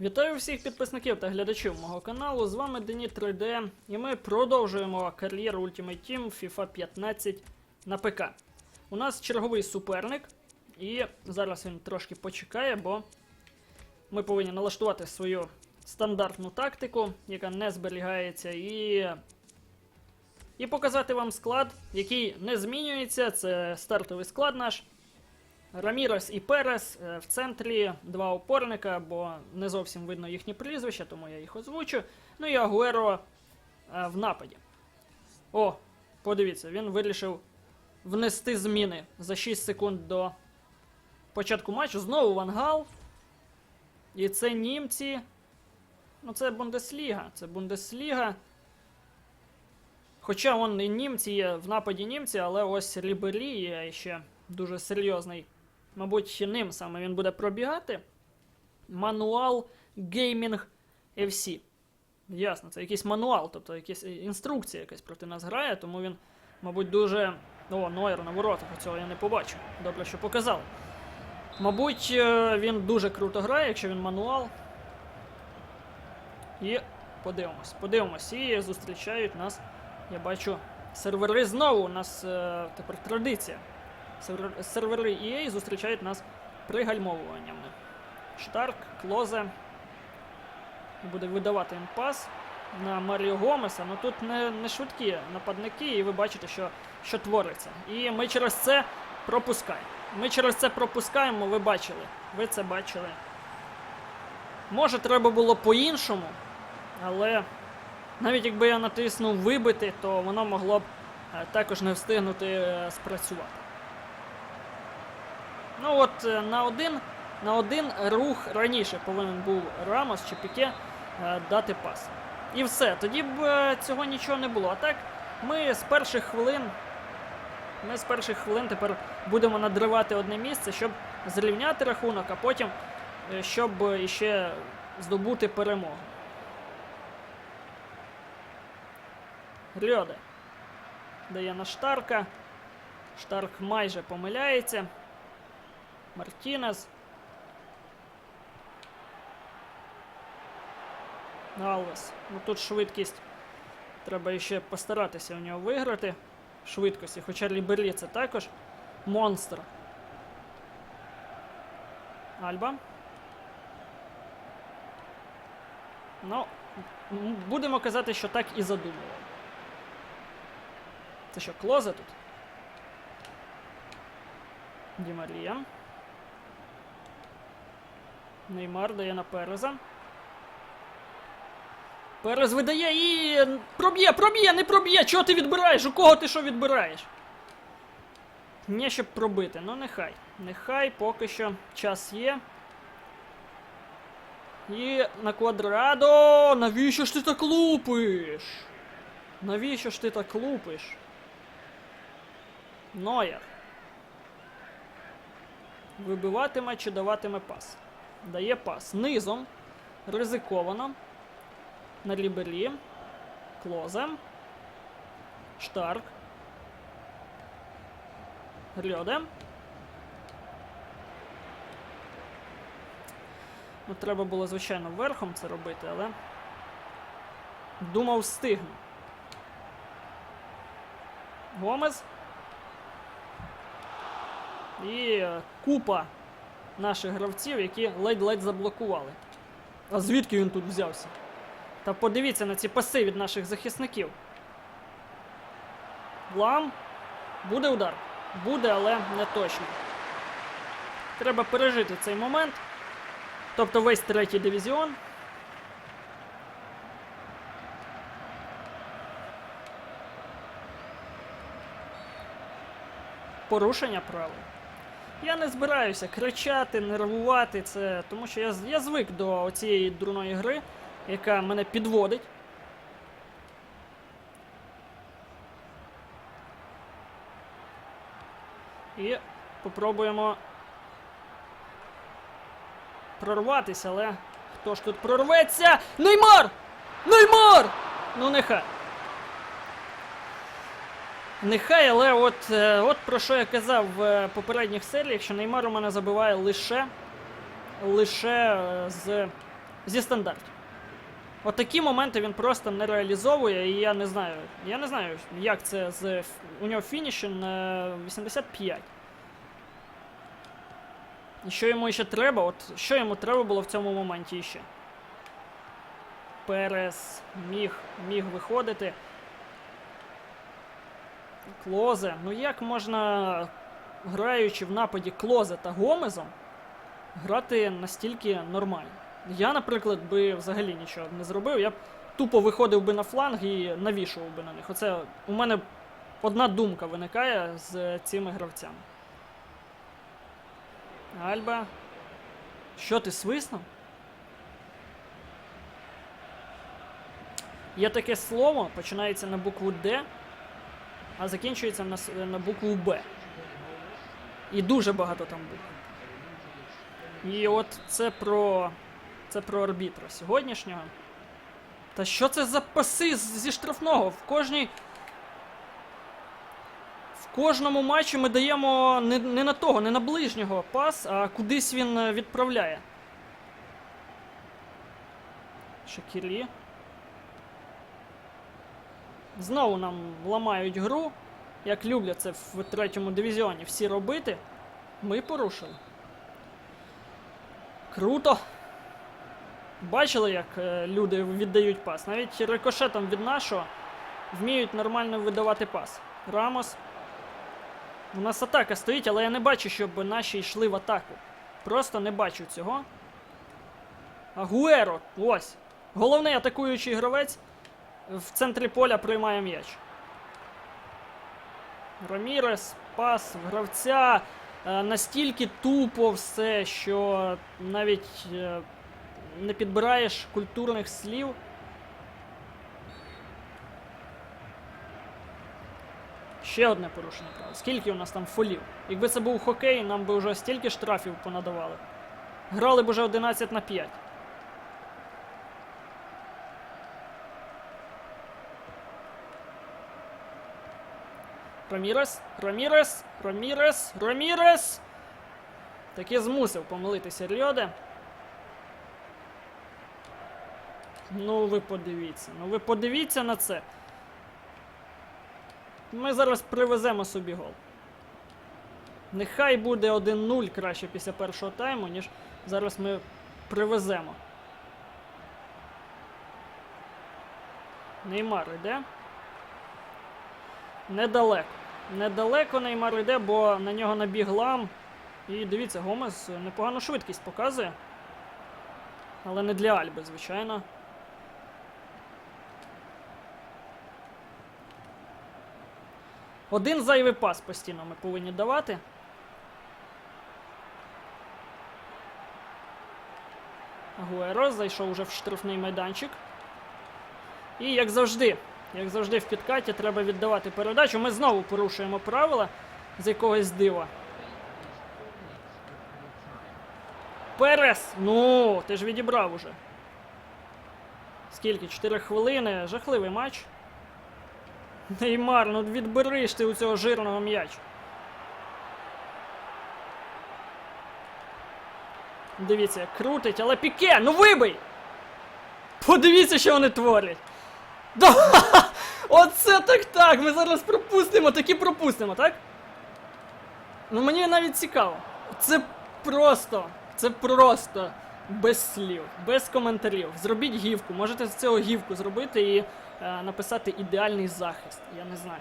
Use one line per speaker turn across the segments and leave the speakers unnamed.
Вітаю всіх підписників та глядачів мого каналу. З вами Дені 3D, і ми продовжуємо кар'єру Ultimate Team FIFA 15 на ПК. У нас черговий суперник, і зараз він трошки почекає, бо ми повинні налаштувати свою стандартну тактику, яка не зберігається, і. І показати вам склад, який не змінюється. Це стартовий склад наш. Рамірес і Перес е, в центрі два опорника, бо не зовсім видно їхні прізвища, тому я їх озвучу. Ну і Агуеро е, в нападі. О, подивіться, він вирішив внести зміни за 6 секунд до початку матчу. Знову Вангал. І це німці. Ну, це Бундесліга. Це Бундесліга. Хоча вон і німці є в нападі німці, але ось Рібері є ще дуже серйозний. Мабуть, ним саме він буде пробігати. Мануал Gaming FC. Ясно, це якийсь мануал, тобто якась інструкція якась проти нас грає, тому він, мабуть, дуже. О, Нойер на воротах, цього я не побачив. Добре, що показали. Мабуть, е, він дуже круто грає, якщо він мануал. І подивимось, подивимось. І зустрічають нас, я бачу, сервери знову. У нас е, тепер традиція. Сервер- Сервери EA зустрічають нас пригальмовуваннями. Штарк, Клозе. Буде видавати їм пас на Маріо Гомеса. Ну тут не, не швидкі нападники, і ви бачите, що, що твориться. І ми через це пропускаємо. Ми через це пропускаємо, ви бачили. Ви це бачили. Може, треба було по-іншому, але навіть якби я натиснув вибити, то воно могло б е, також не встигнути е, спрацювати. Ну от е, на один, на один рух раніше повинен був Рамос чи Піке е, дати пас. І все. Тоді б е, цього нічого не було. А так, ми з перших хвилин. Ми з перших хвилин тепер будемо надривати одне місце, щоб зрівняти рахунок, а потім, щоб іще здобути перемогу. Рьоде. Дає на Штарка. Штарк майже помиляється. Мартінес. Алвес. Ну тут швидкість. Треба ще постаратися у нього виграти. Швидкості. Хоча Ліберлі це також монстр. Альба. Ну, будемо казати, що так і задумував. Це що, клозе тут? Ді Марія. Неймар дає на Переза. Перез видає і. Проб'є, проб'є, не проб'є! Чого ти відбираєш? У кого ти що відбираєш? Не щоб пробити, ну нехай. Нехай поки що час є. І на квадрадо. Навіщо ж ти так лупиш? Навіщо ж ти так лупиш? Ноєр. Вибиватиме чи даватиме пас. Дає пас. Низом. Ризиковано. На лібері. Клозе. Штарк. Рьоде. Ну, треба було, звичайно, верхом це робити, але. Думав, встигну. Гомес. І купа наших гравців, які ледь-ледь заблокували. А звідки він тут взявся? Та подивіться на ці паси від наших захисників. Лам. Буде удар. Буде, але не точно. Треба пережити цей момент. Тобто весь третій дивізіон. Порушення правил. Я не збираюся кричати, нервувати це, тому що я, я звик до цієї дурної гри, яка мене підводить. І попробуємо прорватися, але хто ж тут прорветься? Неймар! Неймар! Ну нехай. Нехай, але от, е, от про що я казав в попередніх серіях, що Неймар у мене забиває лише, лише е, з зі стандартів. От моменти він просто не реалізовує, і я не знаю. Я не знаю, як це з у нього фініші на 85. І що йому ще треба? От що йому треба було в цьому моменті ще? Перес міг, міг виходити. Клозе. Ну як можна, граючи в нападі Клозе та Гомезом, грати настільки нормально? Я, наприклад, би взагалі нічого не зробив. Я б тупо виходив би на фланг і навішував би на них. Оце у мене одна думка виникає з цими гравцями. Альба. Що ти свиснув? Є таке слово, починається на букву Д, а закінчується на, на букву Б. І дуже багато там букв. І от це про. Це про арбітра сьогоднішнього. Та що це за паси зі штрафного? В кожній. В кожному матчі ми даємо не, не на того, не на ближнього пас, а кудись він е, відправляє. Шакірі. Знову нам ламають гру. Як люблять це в третьому дивізіоні всі робити. Ми порушили. Круто. Бачили, як е, люди віддають пас. Навіть рикошетом від нашого вміють нормально видавати пас. Рамос. У нас атака стоїть, але я не бачу, щоб наші йшли в атаку. Просто не бачу цього. Агуеро, ось. Головний атакуючий гравець в центрі поля приймає м'яч. Рамірес, пас в гравця. Е, Настільки тупо все, що навіть е, не підбираєш культурних слів. Ще одне порушення права. Скільки у нас там фолів? Якби це був хокей, нам би вже стільки штрафів понадавали. Грали б уже 11 на 5. Рамірес, Рамірес, Рамірес, Рамірес. Таки змусив помилитися Рьоде. Ну ви подивіться, ну ви подивіться на це. Ми зараз привеземо собі гол. Нехай буде 1-0 краще після першого тайму, ніж зараз ми привеземо. Неймар йде. Недалеко. Недалеко Неймар йде, бо на нього набіг лам. І дивіться, Гомес непогану швидкість показує. Але не для Альби, звичайно. Один зайвий пас постійно ми повинні давати. Агуеро зайшов уже в штрафний майданчик. І як завжди, як завжди в підкаті треба віддавати передачу. Ми знову порушуємо правила з якогось дива. Перес! Ну, ти ж відібрав уже. Скільки? 4 хвилини. Жахливий матч. Неймар, ну ж ти у цього жирного м'яч. Дивіться, як крутить, але піке, ну вибий! Подивіться, що вони творять. Да! Оце так так! Ми зараз пропустимо, таки пропустимо, так? Ну мені навіть цікаво. Це просто, це просто без слів, без коментарів. Зробіть гівку. Можете з цього гівку зробити і е, написати ідеальний захист. Я не знаю.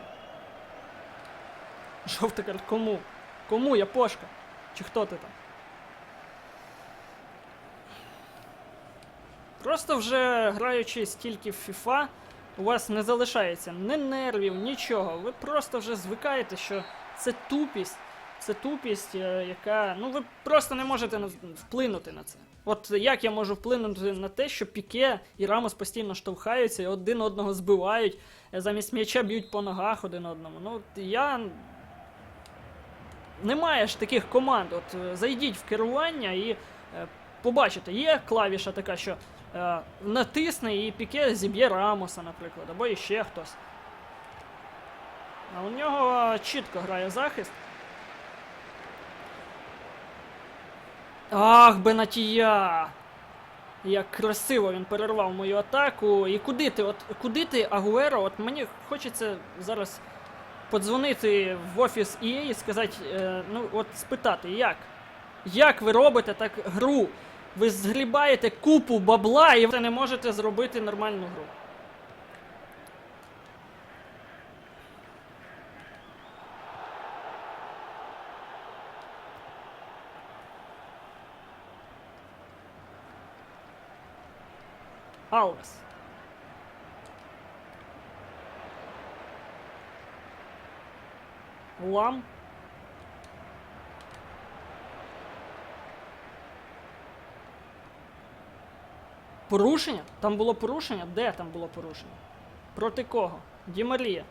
Жовта карта кому? Кому Япошка? Чи хто ти там? Просто вже граючи стільки в FIFA, у вас не залишається ні нервів, нічого. Ви просто вже звикаєте, що це тупість. Це тупість, е, яка. Ну ви просто не можете вплинути на це. От як я можу вплинути на те, що Піке і Рамос постійно штовхаються і один одного збивають, е, замість м'яча б'ють по ногах один одному. Ну, я. Немає ж таких команд. От е, зайдіть в керування і побачите, є клавіша така, що е, натисне і Піке зіб'є Рамоса, наприклад, або іще хтось. А у нього е, чітко грає захист. Ах, Бенатія! Як красиво він перервав мою атаку. І куди ти? От куди ти, Агуеро? От мені хочеться зараз подзвонити в офіс EA і сказати, е, ну от спитати, як? Як ви робите так гру? Ви згрібаєте купу бабла і ви не можете зробити нормальну гру. Алвес. Лам. Порушення? Там було порушення? Де там було порушення? Проти кого? Дімарія.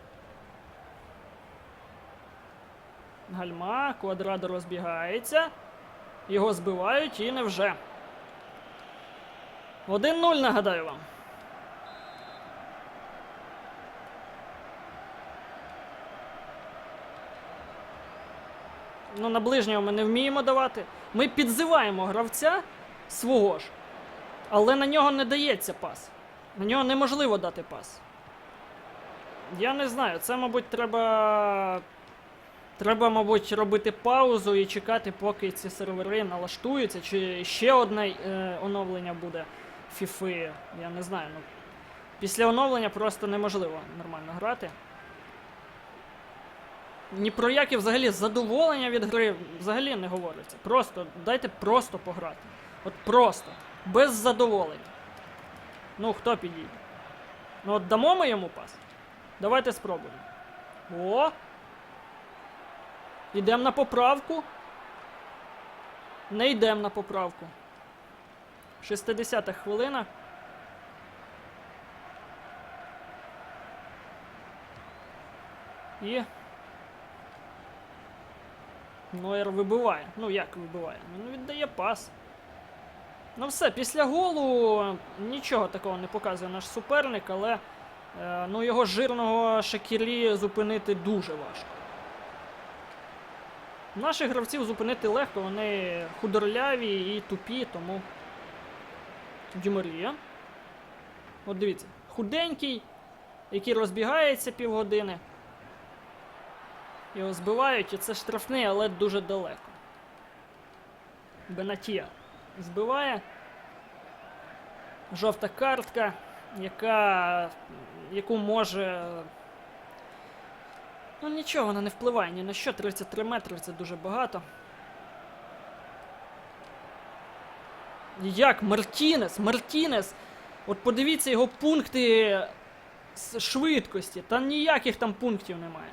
Гальма, квадрадо розбігається. Його збивають і невже. 1-0, нагадаю вам. Ну, на ближнього ми не вміємо давати. Ми підзиваємо гравця свого ж. Але на нього не дається пас. На нього неможливо дати пас. Я не знаю, це, мабуть, треба. Треба, мабуть, робити паузу і чекати, поки ці сервери налаштуються, чи ще одне е, оновлення буде фіфи. Я не знаю. Ну, після оновлення просто неможливо нормально грати. Ні про яке взагалі задоволення від гри взагалі не говориться. Просто дайте просто пограти. От просто. Без задоволення. Ну, хто підійде? Ну от дамо ми йому пас? Давайте спробуємо. О! Йдемо на поправку. Не йдемо на поправку. 60-та хвилина. І. Нойер вибиває. Ну як вибиває? Він віддає пас. Ну все, після голу нічого такого не показує наш суперник, але е, ну, його жирного Шакірі зупинити дуже важко. Наших гравців зупинити легко, вони худорляві і тупі, тому. Дюмарія. От дивіться, худенький, який розбігається півгодини. Його збивають, і це штрафний, але дуже далеко. Бенатія збиває. Жовта картка, яка, яку може. Ну нічого, вона не впливає ні на що. 33 метри це дуже багато. Як Мартінес? Мартінес! От подивіться його пункти з швидкості. Та ніяких там пунктів немає.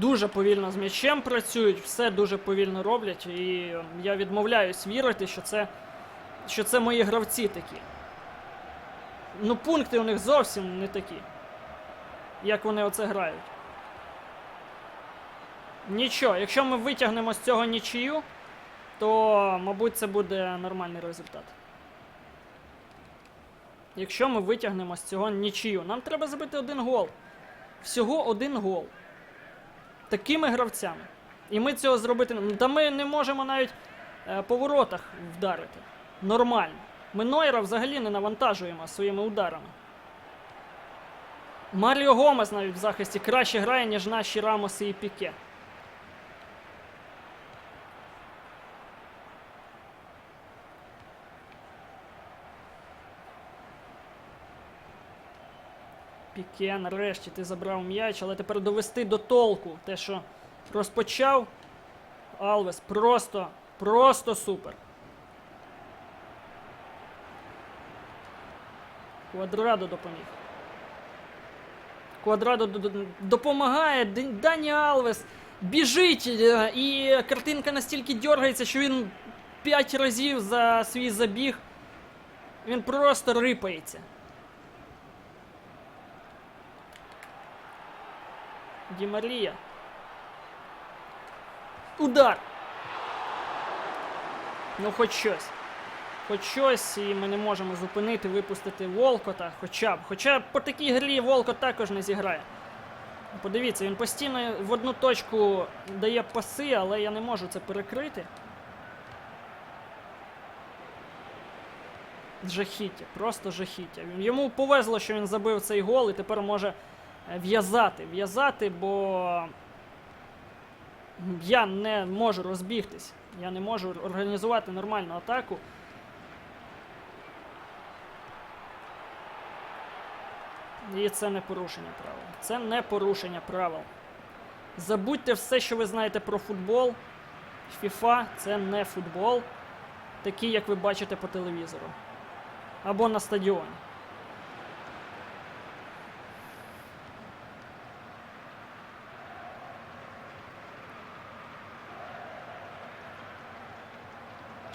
Дуже повільно з м'ячем працюють, все дуже повільно роблять, і я відмовляюсь вірити, що це, що це мої гравці такі. Ну, пункти у них зовсім не такі, як вони оце грають. Нічого, якщо ми витягнемо з цього нічию, то, мабуть, це буде нормальний результат. Якщо ми витягнемо з цього нічию, нам треба забити один гол. Всього один гол такими гравцями. І ми цього зробити Та ми не можемо навіть е, по воротах вдарити. Нормально. Ми Нойра взагалі не навантажуємо своїми ударами. Маріо Гомес навіть в захисті краще грає, ніж наші Рамоси і Піке. Піке, нарешті ти забрав м'яч, але тепер довести до толку те, що розпочав Алвес. Просто, просто супер. Квадрадо допоміг. Квадрадо допомагає. Дані Алвес біжить, е, і картинка настільки дергається, що він 5 разів за свій забіг. Він просто рипається. Ді Марія. Удар! Ну, хоч щось. Хоч щось, і ми не можемо зупинити, випустити Волкота хоча б. Хоча по такій грі Волкот також не зіграє. Подивіться, він постійно в одну точку дає паси, але я не можу це перекрити. жахіття, просто жахіття. Йому повезло, що він забив цей гол і тепер може в'язати, в'язати, бо я не можу розбігтись. Я не можу організувати нормальну атаку. І це не порушення правил. Це не порушення правил. Забудьте все, що ви знаєте про футбол. FIFA це не футбол, такий, як ви бачите по телевізору. Або на стадіоні.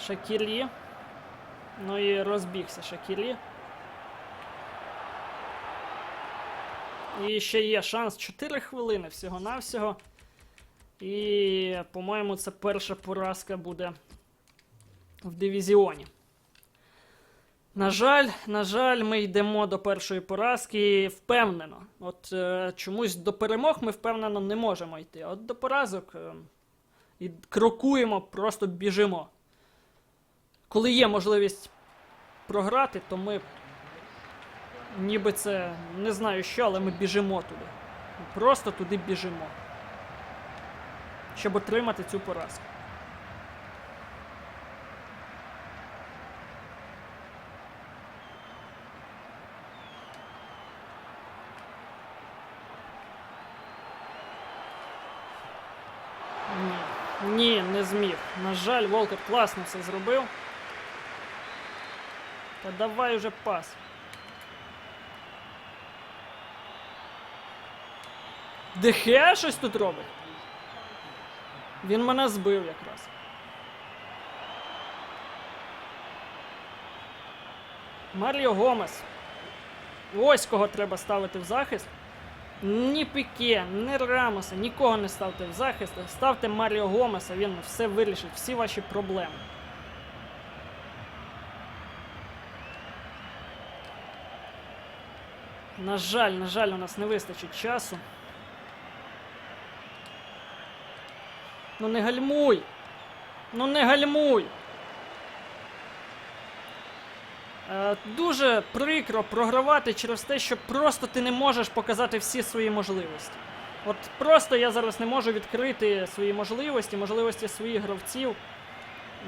Шакірі. Ну і розбігся Шакірі. І ще є шанс 4 хвилини всього-навсього. І, по-моєму, це перша поразка буде в дивізіоні. На жаль, на жаль, ми йдемо до першої поразки впевнено. От е, чомусь до перемог ми впевнено не можемо йти. От до поразок е, і крокуємо, просто біжимо. Коли є можливість програти, то ми ніби це не знаю що, але ми біжимо туди. Просто туди біжимо. Щоб отримати цю поразку. Ні, не зміг. На жаль, Волкер класно все зробив. Та давай уже пас. Дехе щось тут робить. Він мене збив якраз. Маріо Гомес. Ось кого треба ставити в захист. Ні Піке, ні Рамоса, нікого не ставте в захист. Ставте Маріо Гомеса, він все вирішить, всі ваші проблеми. На жаль, на жаль, у нас не вистачить часу. Ну не гальмуй! Ну не гальмуй! Е, дуже прикро програвати через те, що просто ти не можеш показати всі свої можливості. От просто я зараз не можу відкрити свої можливості, можливості своїх гравців.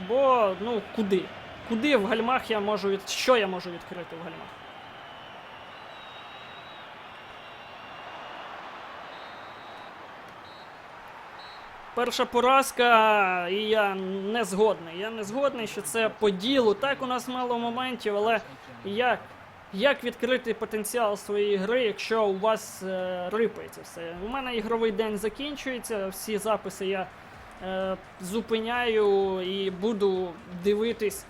Бо, ну, куди? Куди в гальмах я можу від... Що я можу відкрити в гальмах? Перша поразка, і я не згодний. Я не згодний, що це по ділу. Так, у нас мало моментів, але як, як відкрити потенціал своєї гри, якщо у вас е, рипається все? У мене ігровий день закінчується, всі записи я е, зупиняю і буду дивитись.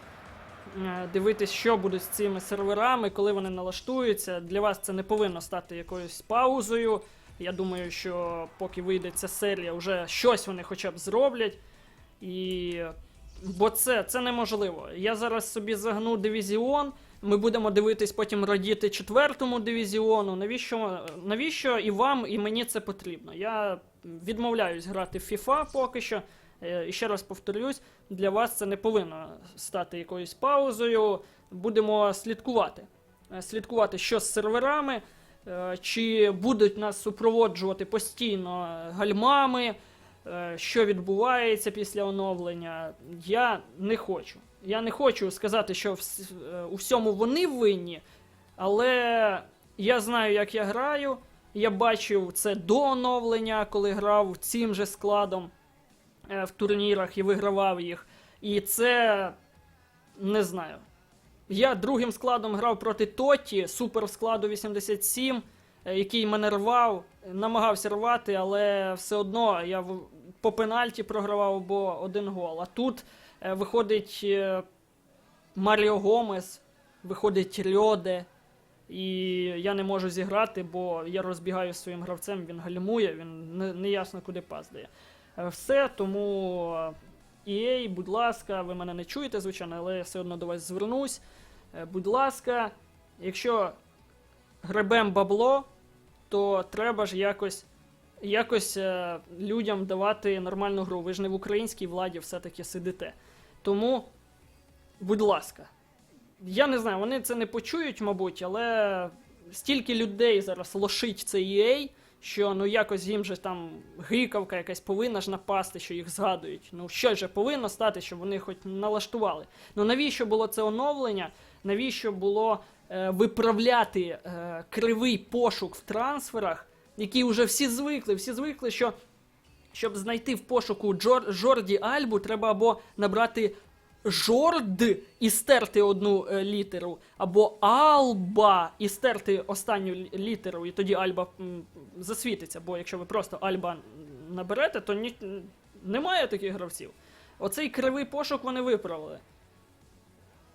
е, Дивитись, що буде з цими серверами, коли вони налаштуються. Для вас це не повинно стати якоюсь паузою. Я думаю, що поки вийде ця серія, вже щось вони хоча б зроблять. І... Бо це, це неможливо. Я зараз собі загну дивізіон. Ми будемо дивитись, потім радіти четвертому дивізіону. Навіщо, навіщо і вам, і мені це потрібно? Я відмовляюсь грати в FIFA поки що. Е, І ще раз повторюсь, для вас це не повинно стати якоюсь паузою. Будемо слідкувати. Е, Слідкувати, що з серверами. Е, Чи будуть нас супроводжувати постійно гальмами, е, що відбувається після оновлення, я не хочу. Я не хочу сказати, що е, у всьому вони винні, але я знаю, як я граю. Я бачив це до оновлення, коли грав цим же складом в турнірах і вигравав їх. І це не знаю. Я другим складом грав проти Тоті, супер складу 87, е, який мене рвав, намагався рвати, але все одно я по пенальті програвав або один гол. А тут е, виходить е, Маріо Гомес, виходить Льоде, і я не можу зіграти, бо я розбігаю своїм гравцем, він гальмує, він не, не ясно куди пас дає. Е, Все, тому EA, будь ласка, ви мене не чуєте, звичайно, але я все одно до вас звернусь. Е, Будь ласка, якщо гребем бабло, то треба ж якось, якось е, людям давати нормальну гру. Ви ж не в українській владі все-таки сидите. Тому, будь ласка, я не знаю, вони це не почують, мабуть, але стільки людей зараз лошить це EA, що ну якось їм же там гикавка якась повинна ж напасти, що їх згадують. Ну щось же повинно стати, щоб вони хоч налаштували. Ну навіщо було це оновлення? Навіщо було е, виправляти е, кривий пошук в трансферах, які вже всі звикли, всі звикли, що щоб знайти в пошуку Джор, Жорді Альбу, треба або набрати Жорд і стерти одну е, літеру, або Алба і стерти останню літеру, і тоді Альба засвітиться. Бо якщо ви просто Альба наберете, то ні, немає таких гравців. Оцей кривий пошук вони виправили.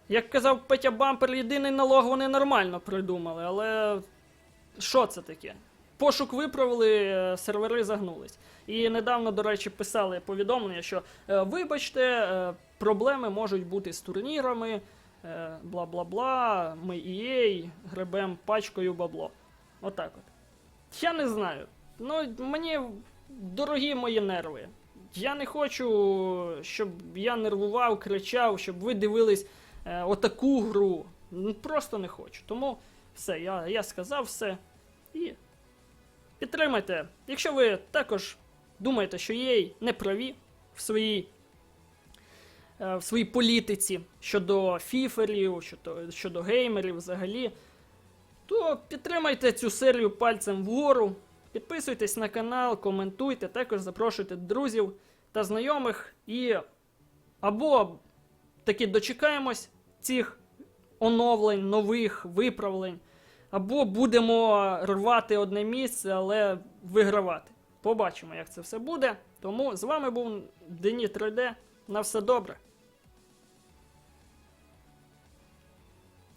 Як казав Петя Бампер, єдиний налог вони нормально придумали, але що це таке? Пошук виправили, е, сервери загнулись. І недавно, до речі, писали повідомлення, що е, вибачте, е, проблеми можуть бути з турнірами, е, бла-бла-бла, ми EA гребем пачкою бабло. Отак от. Я не знаю. Ну, мені дорогі мої нерви. Я не хочу, щоб я нервував, кричав, щоб ви дивились отаку гру. Просто не хочу. Тому все, я, я сказав все. І підтримайте. Якщо ви також думаєте, що EA не праві в своїй, е, в своїй політиці щодо фіферів, щодо, щодо геймерів взагалі, то підтримайте цю серію пальцем вгору. Підписуйтесь на канал, коментуйте, також запрошуйте друзів та знайомих і або таки дочекаємось цих оновлень, нових виправлень, або будемо рвати одне місце, але вигравати. Побачимо, як це все буде. Тому з вами був Дені 3D. На все добре.